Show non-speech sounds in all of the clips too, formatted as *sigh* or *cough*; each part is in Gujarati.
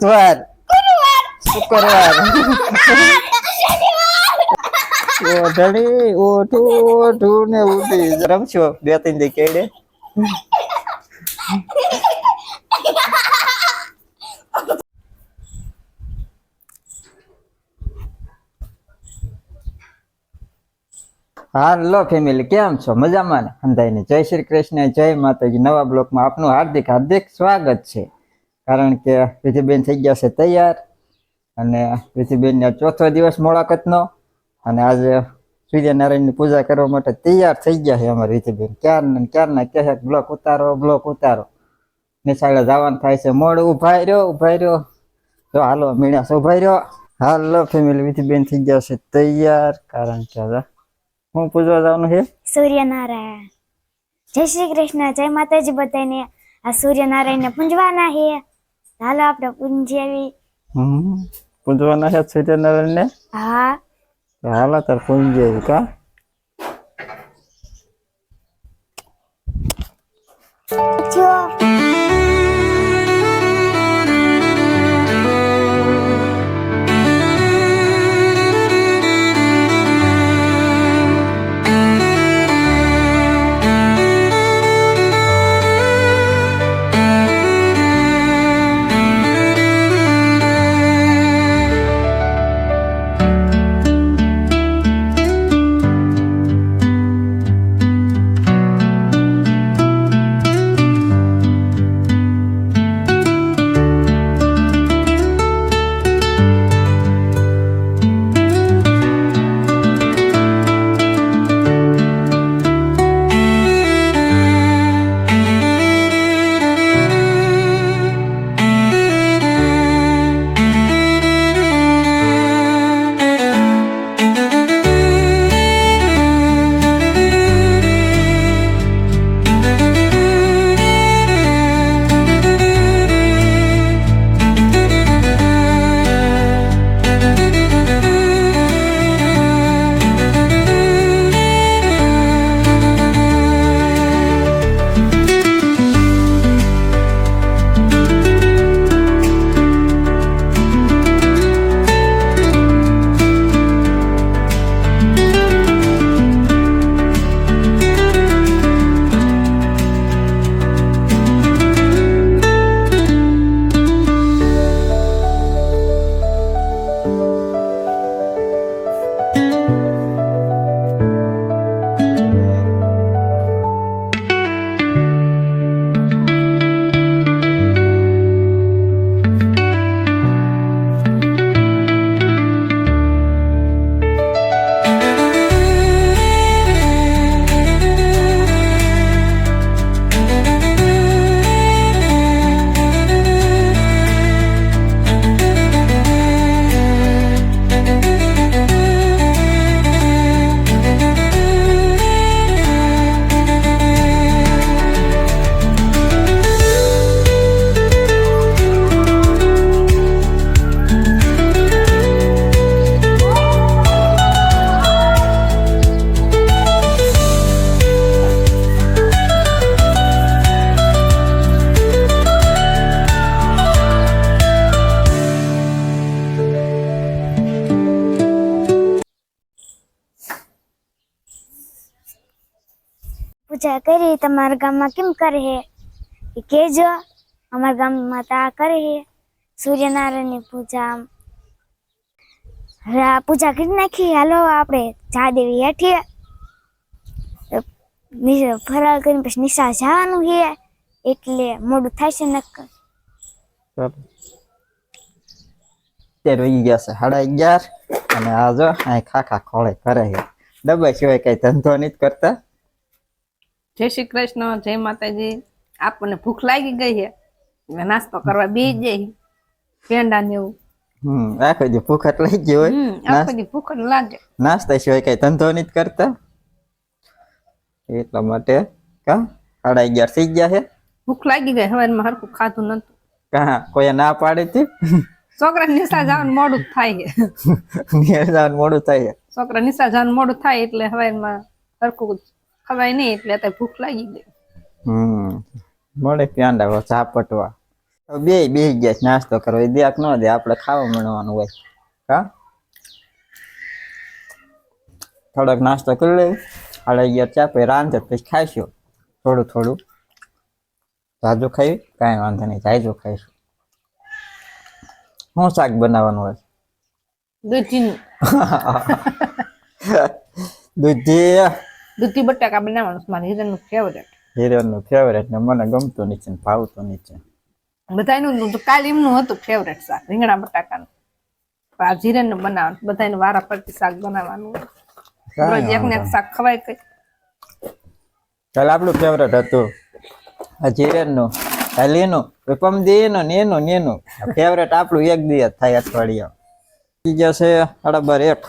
બુધવાર શુક્રવાર. ઓઢણી ઓઠું ઓઠું ને ઉઠી. રમશો બે ત્રણ દી કેડે. હાલો ફેમિલી કેમ છો? મજામાં ને? અંધાઈને. જય શ્રી કૃષ્ણ જય માતાજી. નવા બ્લોકમાં આપનું હાર્દિક હાર્દિક સ્વાગત છે. કારણ કે વિધિબેન થઈ ગયા છે તૈયાર અને વિધિબેનને ચોથો દિવસ મુલાકાતનો અને આજે સૂર્યનારાયણની પૂજા કરવા માટે તૈયાર થઈ ગયા છે અમારી વિધિબેન ક્યારના ક્યારના કહે બ્લોક ઉતારો બ્લોક ઉતારો. નિશાળે જવાનું થાય છે. મોડ ઊભા રહ્યો ઊભા રહ્યો. તો હાલો મીણાસ ઊભા રહ્યો. હાલો ફેમિલી વિધિબેન થઈ ગયા છે તૈયાર. કારણ કે હું પૂજવા જવાનું છે? સૂર્યનારાયણ. જય શ્રી કૃષ્ણ. જય માતાજી બધાને. આ સૂર્યનારાયણને પૂંજવાના છે. હાલો આપણે પૂંજ્યાવી હમ. પૂજવાના છે સૂર્યનારાયણ ને હા. હાલો તાર પૂંજે કા? જો. પૂજા કરી, તમારા ગામમાં કેમ કરે હે? એ કહેજો, અમારા ગામમાં તો આ કરે હે. સૂર્યનારાયણની પૂજા હવે આ પૂજા કરી નાખી. હાલો, આપણે જાદેવી હેઠીએ ફરાળ કરીને પછી નિશા જવાનું છે એટલે મોડું થાય છે નક્કર અત્યારે વહી ગયા છે સાડા અગિયાર અને આ અહીં ખાખા ખોળે કરે છે ડબ્બા સિવાય કઈ ધંધો નથી કરતા. જય શ્રી કૃષ્ણ જય માતાજી. આપણને ભૂખ લાગી ગઈ છે. નાસ્તો કરવા બે જઈ પેંડા ને એવું. હમ આખો દી ભૂખ લઈ ગઈ હોય. આખો દી ભૂખ જ લાગે. નાસ્તા સિવાય કઈ ધંધો નથી કરતા? એટલા માટે કા? સાડા અગિયાર થઈ ગયા છે. ભૂખ લાગી ગઈ માં હરખું ખાધું નતું કા કોઈ ના પાડી હતી? છોકરા નિશા જવાનું મોડું જ થાય છે. *laughs* ઘેર જવાનું મોડું થાય છે. છોકરા નિશા જવાનું મોડું થાય એટલે સવારમાં હરખું ખવાય નહીં એટલે અત્યારે ભૂખ લાગી ગઈ. હમ મળે પ્યાંડા ચા પટવા. બે બે ગયા છે નાસ્તો કરો એ દેખ ન દે આપણે ખાવા મળવાનું હોય. હા? થોડોક નાસ્તો કરી લઈએ. હાલે અગિયાર ચા પછી રાંધે પછી ખાઈશું. થોડું થોડું. જાજુ ખાઈ કાંઈ વાંધો નહીં જાજુ ખાઈશું. શું શાક બનાવવાનું હોય? *laughs* દૂધી દૂધી દૂધી બટાકા બનાવવાનું છે મારા હિરણનું ફેવરેટ હિરણનું ફેવરેટ ને મને ગમતું નહીં છે ભાવતું નહીં છે. બધાનું કાલ એમનું હતું ફેવરેટ શાક રીંગણા બટાકાનું. આ જીરેનનું બનાવવાનું બધાને વારા પરથી શાક બનાવવાનું. રોજ એક ને એક શાક ખવાય કઈ ચાલ આપણું ફેવરેટ હતું. આ જીરેનનું આ લીનું પમદી એનું ને નેનું. ને ફેવરેટ આપણું એક દિવસ થાય અઠવાડિયા વાગી ગયો છે બરાબર એક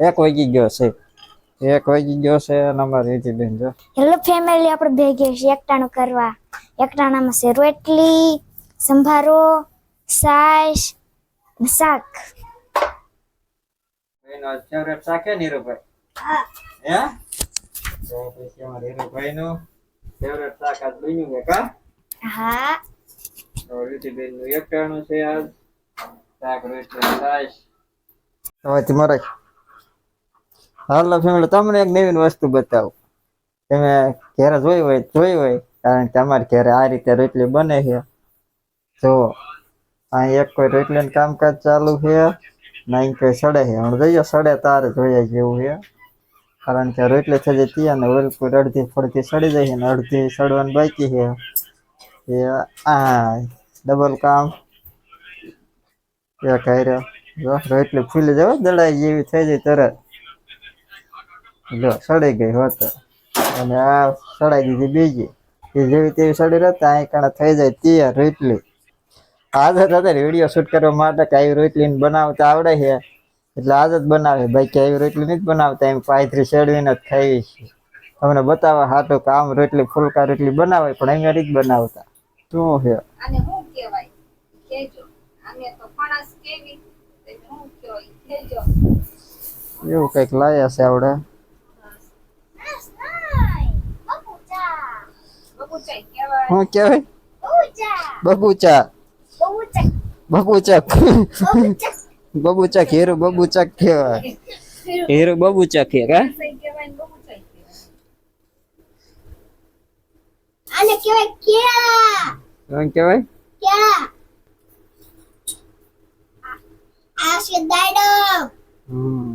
એક વાગી ગયો છે. એક વાગી ગયો છે અને અમારી રીતિ બેન જો. હેલો ફેમિલી આપણે ભેગી છે એકટાણું કરવા. એકટાણામાં છે રોટલી સંભારો સાસ શાક. એનો ફેવરેટ શાક હે નીરુભાઈ? હે. તો પછી અમારે નીરુભાઈ નું ફેવરેટ શાક આજ બન્યું છે કા? હા. તો નું એકટાણું છે આજ. શાક રોટલી હવે તમારે હાલો ફેમિલી, તમને એક નવીન વસ્તુ બતાવું. તમે ઘરે જોઈ હોય જોઈ હોય, કારણ કે અમારે ઘરે આ રીતે રોટલી બને છે. જો અહીં એક કોઈ રોટલીનું કામકાજ ચાલુ છે, ના અહીં કોઈ સડે છે. હું જઈએ સડે તારે જોઈએ જેવું છે. કારણ કે રોટલી થઈ જતી અને ઓલપુર અડધી ફડતી સડી જાય છે ને અડધી સડવાની બાકી છે. એ આ ડબલ કામ. એ જો રોટલી ફૂલી જવા દડાઈ જેવી થઈ જાય તરત. જો સડી ગઈ હોત. અને આ સડાઈ દીધી બીજી. એ જેવી તેવી સડી રહેતા અહીં કાણે થઈ જાય તૈયાર રોટલી. આદત હતા વીડિયો શૂટ કરવા માટે કે આવી રોટલી બનાવતા આવડે છે. એટલે આદત બનાવે ભાઈ કે આવી રોટલી નથી બનાવતા એમ પાયથરી શેડવીને જ ખાઈ છે તમને બતાવવા હાટું કે આમ રોટલી ફૂલકા રોટલી બનાવે પણ અહીંયા રીત બનાવતા. શું છે? આને શું કહેવાય? કેજો આને તો ફણસ કેવી શું કહેવાય? કેજો એવું કંઈક લાયા છે આવડે. બબુચાઈ કહેવાય. બબુચા બબુચક બબુચક હીરો બબુચક કહેવાય. હીરો બબુચક છે કા આને કહેવાય ક્યા. શું કહેવાય? ક્યા. આ છે દાડો હમ.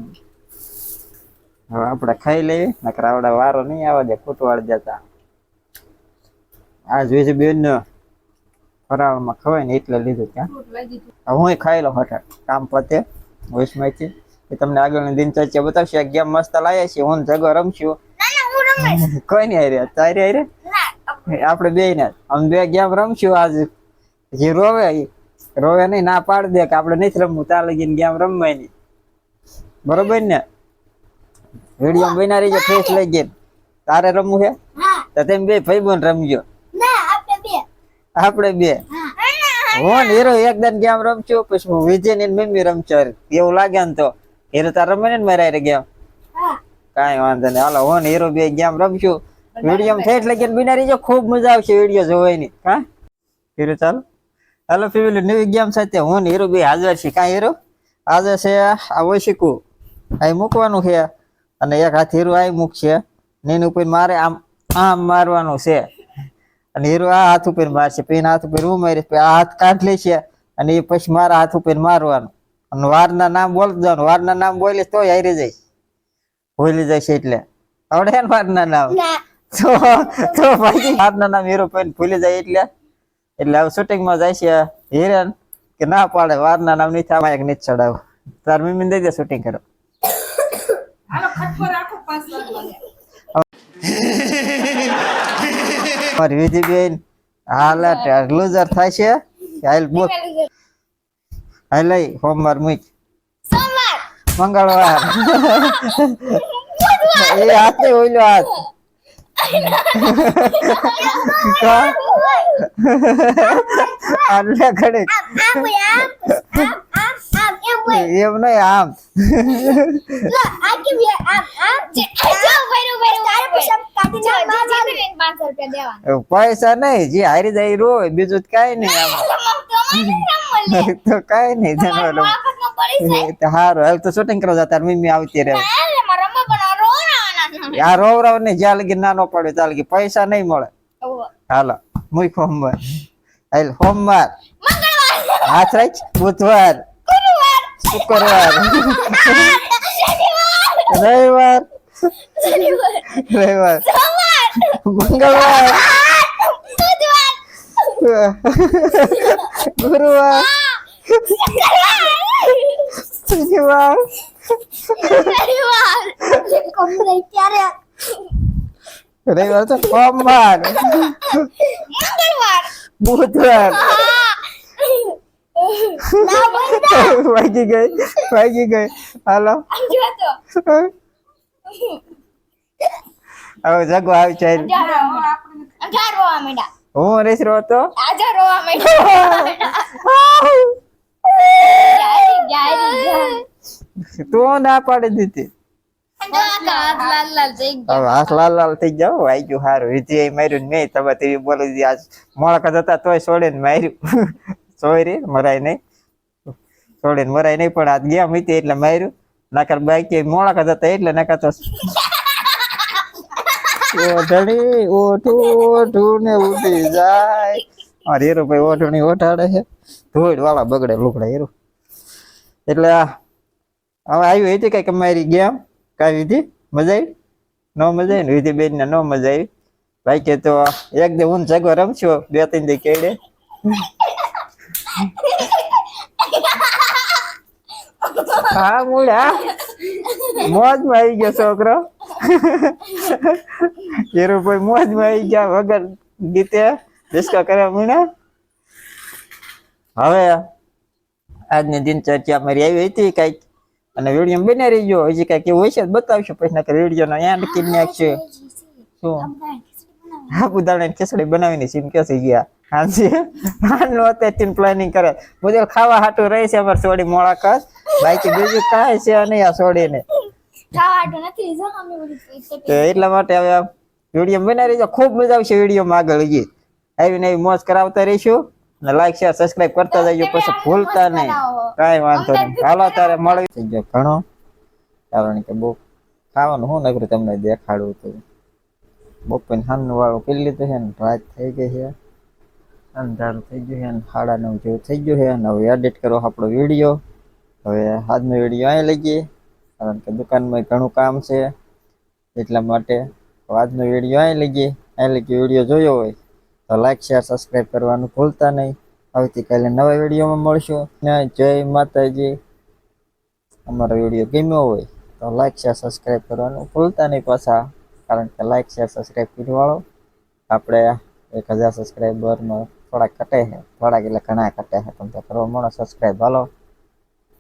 હવે આપણે ખાઈ લઈએ નકર આવડા વારો નહીં આવવા દે ફૂટવાડ દેતા આ જોઈ બેન નો ફરાળમાં ખવાય ને એટલે લીધું ત્યાં. હું ખાઈ લઉં હઠાટ કામ પતે વોઇસમાંથી એ તમને આગળની દિનચર્યા બતાવશે. ગેમ મસ્ત લાયા છે હું જગો રમશું. કોઈ નહીં હારે તારી હારે? આપણે બે ને આમ બે ગેમ રમશું આજ? જે રોવે રોવે નહીં ના પાડ દે કે આપણે નથી રમવું ત્યાં લગીને ગેમ રમવાય નહીં બરોબર ને? વીડિયો બનાવી જો ફેસ લઈ ગઈ તારે રમવું છે તો તેમ બે ભાઈ બોન રમજો. આપણે બે. હું હીરો એક દન ગેમ રમચો પછી હું વિજય ને મમ્મી રમચો એવું લાગે ને તો. હીરો તાર રમે ને મારા હારે ગેમ. કાંઈ વાંધો નહીં. હાલો, હું હીરો બે ગેમ રમશું. વીડિયો થઈ એટલે કે બિના રહીજો, ખૂબ મજા આવશે વીડિયો જોવાની. હા? હીરો, ચાલો. હાલો, ફેમિલી, નવી ગેમ સાથે હું હીરો બે હાજર છે કાંઈ હીરો? હાજર છે આ ઓશીકું અહીં મૂકવાનું છે. અને એક હાથ હીરો આ મૂકશે. ને એની ઉપર મારે આમ આમ મારવાનું છે. અને હીરો આ હાથ ઉપર મારશે પછી હાથ ઉપર હું મારીશ પછી આ હાથ કાઢ લેશે અને એ પછી મારા હાથ ઉપર મારવાનું. અને વારના નામ બોલતો જવાનું વારના નામ બોલીશ તોય હારી જાય. ભૂલી જશે એટલે. આવડે ને વારના નામ? તો તો ભાઈ વારના નામ હીરો પણ ભૂલી જાય એટલે. એટલે હવે શૂટિંગમાં માં જાય છે હિરેન કે ના પાડે વારના નામ નહીં થાય એક નહીં ચડાવ. તાર મમ્મી દઈ દે શૂટિંગ કરો હાલો ખટકો રાખો પાંચ વાગે મારી વિધિબેન હાલ લૂઝર થાય છે. હાલ બોલ હાલ લઈ સોમવાર મૂક મંગળવાર. એ હાથ ઓઈલો હાથ? આટલે ઘડીક. એમ એમ નહીં આમ. લો આ કેવી આમ આમ. જે જો ભર્યું ભર્યું તારે પછી કાઢી ના જીતને 500 રૂપિયા દેવા પૈસા નહીં જે હારી જાય રોય બીજું તો કાંઈ નહીં આમાં. તો કાંઈ નહીં જનવાનું હારું હાલ તો શૂટિંગ કરો જતા મમ્મી આવતી રહે. આ રોવરાવ ને જ્યાં લગી નાનો પડ્યો પડે ત્યાં લગી પૈસા નહીં મળે. હાલો મુખ સોમવાર હાલ હોમવાર હાથ રાખ બુધવાર. શુક્રવાર રવિવાર રવિવાર મંગળવાર ગુરુવાર શનિવાર રવિવાર તો સોમવાર બુધવાર વાગી ગઈ વાગી ગઈ. હાલો. હવે જગો આવી ચાલ હું રેસ રો તો તું ના પાડી દીધી. હાથ લાલ લાલ થઈ જાવ વાગ્યું સારું વિધિ માર્યું ને મેં તમે તેવી બોલી આજ મોળકા જતા તોય છોડે ને માર્યું. સોરી મરાય નહીં. છોડીને મરાય નહીં, પણ આજ ગયા મીતી એટલે માર્યું. નકર બાકી મોળકા હતા એટલે નાકા તો ઓઢણી ઓઠું ઓઠું ને ઉડી જાય. મારે હેરો ભાઈ ઓઢણી ઓઢાડે છે. ધોઈડ વાળા બગડે લુકડા હેરો. એટલે હવે આવ્યું હતી કંઈક અમારી ગેમ, કાંઈ વિધિ? મજા આવી? ન મજા આવી ને વિધિ બેન ને ન મજા આવી? ભાઈ કે તો એક દે હું જગો રમશો, બે, ત્રણ દે કેડે. હા મૂળા મોજમાં આવી ગયો છોકરો. હીરો ભાઈ મોજમાં આવી ગયા વગર ગીતે. ડિસ્કો કર્યા મૂળા હવે આજની દિનચર્યા મારી આવી હતી કંઈક. અને વીડિયો બને રહી ગયો હજી કંઈક એવું હશે બતાવશું. પછી નકર વીડિયો નો એન્ડ કરી છે શું? સાબુદાણા ખીચડી બનાવીને સીમ કે થઈ ગયા. હાજી. હાલનો અત્યારથી પ્લાનિંગ કરે. બધે ખાવા હાટું રહે છે અમારે સોડી મોળા બાકી બીજું કાંઈ છે નહીં આ સોડીને. તો એટલા માટે હવે વીડિયો બનાવી રહીજો ખૂબ મજા આવશે વિડીયોમાં આગળ હજી. આવીને એવી મોજ કરાવતા રહીશું. અને લાઈક શેર સબસ્ક્રાઇબ કરતા જજો પછી ભૂલતા નહીં. કાંઈ વાંધો નહીં. હાલો તારે મળી થઈ ગયો ઘણો. કારણ કે બહુ ખાવાનું શું નકરું તમને દેખાડવું હતું બપોર સાંજનું વાળું કરી લીધું છે ને રાત થઈ ગઈ છે. અંધારું થઈ ગયું છે અને સાડા નવ જેવું થઈ ગયું છે. અને હવે એડિટ કરો આપણો વીડિયો હવે આજનો વીડિયો અહીં લઈ ગઈએ કારણ કે દુકાનમાં ઘણું કામ છે. એટલા માટે આજનો વીડિયો અહીં લઈ ગઈએ અહીં લઈ વીડિયો જોયો હોય તો લાઈક શેર સબસ્ક્રાઈબ કરવાનું ભૂલતા નહીં. આવતીકાલે નવા વિડીયોમાં મળશું. ને જય માતાજી. અમારો વીડિયો ગમ્યો હોય તો લાઈક શેર સબસ્ક્રાઈબ કરવાનું ભૂલતા નહીં પાછા. કારણ કે લાઈક શેર સબસ્ક્રાઈબ કરવાળો આપણે એક હજાર સબસ્ક્રાઈબરમાં થોડાક કટે છે થોડાક એટલે ઘણા કટે છે. તમે તો કરો મળો સબસ્ક્રાઈબ હાલો.